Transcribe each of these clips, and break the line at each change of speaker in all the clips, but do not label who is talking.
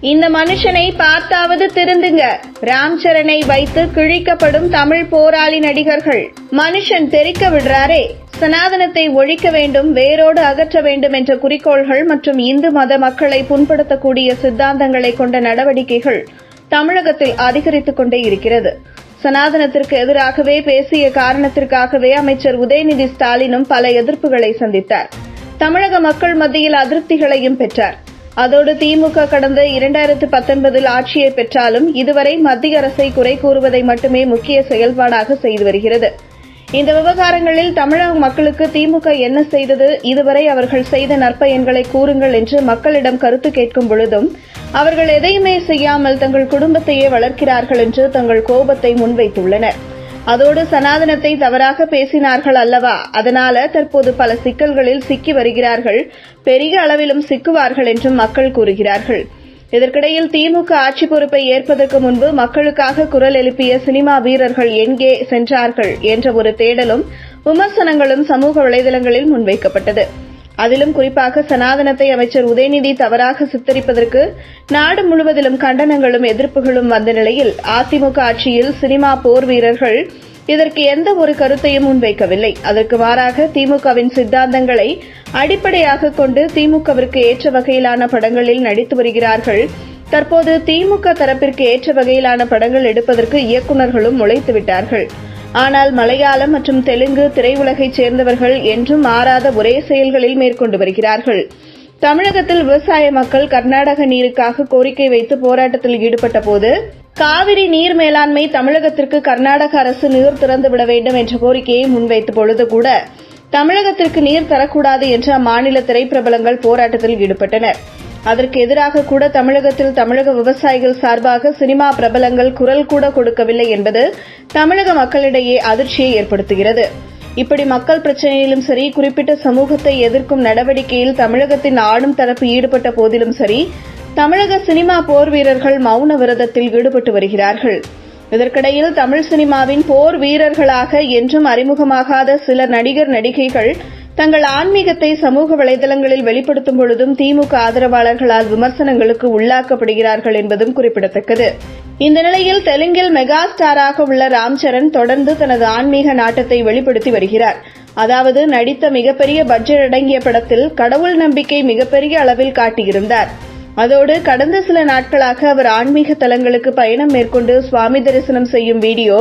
இந்த மனுஷனை பார்த்தாவது திருந்துங்க. ராம் சரணை வைத்து கிழிக்கப்படும் தமிழ் போராளி நடிகர்கள். மனுஷன் தெரிக்க விடுறாரே. சனாதனத்தை ஒழிக்க வேண்டும் வேரோடு அகற்ற வேண்டும் என்ற குறிக்கோள்கள் மற்றும் இந்து மத மக்களை புண்படுத்தக்கூடிய சித்தாந்தங்களை கொண்ட நடவடிக்கைகள் தமிழகத்தில் அதிகரித்துக் கொண்டே இருக்கிறது. சனாதனத்திற்கு எதிராகவே பேசிய காரணத்திற்காகவே அமைச்சர் உதயநிதி ஸ்டாலினும் பல எதிர்ப்புகளை சந்தித்தார். தமிழக மக்கள் மத்தியில் அதிருப்திகளையும் பெற்றார். அதோடு திமுக கடந்த இரண்டாயிரத்து பத்தொன்பதில் ஆட்சியை பெற்றாலும் இதுவரை மத்திய அரசை குறை கூறுவதை மட்டுமே முக்கிய செயல்பாடாக செய்து வருகிறது. இந்த விவகாரங்களில் தமிழக மக்களுக்கு திமுக என்ன செய்தது? இதுவரை அவர்கள் செய்த நற்பயன்களை கூறுங்கள் என்று மக்களிடம் கருத்து கேட்கும் பொழுதும் அவர்கள் எதையுமே செய்யாமல் தங்கள் குடும்பத்தையே வளர்க்கிறார்கள் என்று தங்கள் கோபத்தை முன்வைத்துள்ளனர். அதோடு சனாதனத்தை தவறாக பேசினார்கள் அல்லவா? அதனால தற்போது பல சிக்கல்களில் சிக்கி வருகிறார்கள் பெரிய அளவிலும் சிக்குவார்கள் என்றும் மக்கள் கூறுகிறார்கள். இதற்கிடையில் திமுக ஆட்சி பொறுப்பை ஏற்பதற்கு முன்பு மக்களுக்காக குரல் எழுப்பிய சினிமா வீரர்கள் எங்கே சென்றார்கள் என்ற ஒரு தேடலும் விமர்சனங்களும் சமூக வலைதளங்களில் முன்வைக்கப்பட்டது. அதிலும் குறிப்பாக சனாதனத்தை அமைச்சர் உதயநிதி தவறாக சித்தரிப்பதற்கு நாடு முழுவதிலும் கண்டனங்களும் எதிர்ப்புகளும் வந்த நிலையில் அதிமுக ஆட்சியில் சினிமா போர் வீரர்கள் இதற்கு எந்த ஒரு கருத்தையும் முன்வைக்கவில்லை. அதற்கு மாறாக திமுகவின் சித்தாந்தங்களை அடிப்படையாக கொண்டு திமுகவிற்கு ஏற்ற வகையிலான படங்களில் நடித்து வருகிறார்கள். தற்போது திமுக தரப்பிற்கு ஏற்ற வகையிலான படங்கள் எடுப்பதற்கு இயக்குநர்களும் முளைத்துவிட்டார்கள். ஆனால் மலையாளம் மற்றும் தெலுங்கு திரையுலகைச் சேர்ந்தவர்கள் என்றும் மாறாத ஒரே செயல்களில் மேற்கொண்டு வருகிறார்கள். தமிழகத்தில் விவசாய மக்கள் கர்நாடக நீருக்காக கோரிக்கை வைத்து போராட்டத்தில் ஈடுபட்ட போது காவிரி நீர் மேலாண்மை தமிழகத்திற்கு கர்நாடக அரசு நீர் திறந்துவிட வேண்டும் என்ற கோரிக்கையை முன்வைத்த பொழுது கூட தமிழகத்திற்கு நீர் தரக்கூடாது என்று அம்மாநில திரைப்பிரபலங்கள் போராட்டத்தில் ஈடுபட்டனா் அதற்கு எதிராக கூட தமிழகத்தில் தமிழக விவசாயிகள் சார்பாக சினிமா பிரபலங்கள் குரல் கூட கொடுக்கவில்லை என்பது தமிழக மக்களிடையே அதிர்ச்சியை ஏற்படுத்துகிறது. இப்படி மக்கள் பிரச்சனையிலும் சரி குறிப்பிட்ட சமூகத்தை எதிர்க்கும் நடவடிக்கையில் தமிழகத்தின் ஆளும் தரப்பு ஈடுபட்ட போதிலும் சரி தமிழக சினிமா போர் வீரர்கள் மௌன விரதத்தில் ஈடுபட்டு வருகிறார்கள். இதற்கிடையில் தமிழ் சினிமாவின் போர் வீரர்களாக என்றும் அறிமுகமாகாத சில நடிகர் நடிகைகள் தங்கள் ஆன்மீகத்தை சமூக வலைதளங்களில் வெளிப்படுத்தும் பொழுதும் திமுக ஆதரவாளர்களால் விமர்சனங்களுக்கு உள்ளாக்கப்படுகிறார்கள் என்பதும் குறிப்பிடத்தக்கது. இந்த நிலையில் தெலுங்கில் மெகா ஸ்டாராக உள்ள ராம்சரண் தொடர்ந்து தனது ஆன்மீக நாட்டத்தை வெளிப்படுத்தி வருகிறார். அதாவது நடித்த மிகப்பெரிய பட்ஜெட் அடங்கிய படத்தில் கடவுள் நம்பிக்கை மிகப்பெரிய அளவில் காட்டியிருந்தார். அதோடு கடந்த சில நாட்களாக அவர் ஆன்மீக தலங்களுக்கு பயணம் மேற்கொண்டு சுவாமி தரிசனம் செய்யும் வீடியோ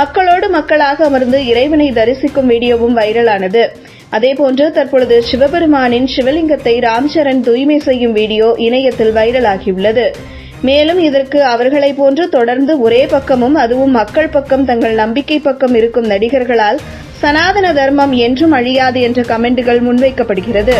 மக்களோடு மக்களாக அமர்ந்து இறைவனை தரிசிக்கும் வீடியோவும் வைரலானது. அதேபோன்று தற்பொழுது சிவபெருமானின் சிவலிங்கத்தை ராம்சரண் தூய்மை செய்யும் வீடியோ இணையத்தில் வைரலாகியுள்ளது. மேலும் இதற்கு அவர்களைப் போன்று தொடர்ந்து ஒரே பக்கமும் அதுவும் மக்கள் பக்கம் தங்கள் நம்பிக்கை பக்கம் இருக்கும் நடிகர்களால் சனாதன தர்மம் என்றும் அழியாது என்ற கமெண்டுகள் முன்வைக்கப்படுகிறது.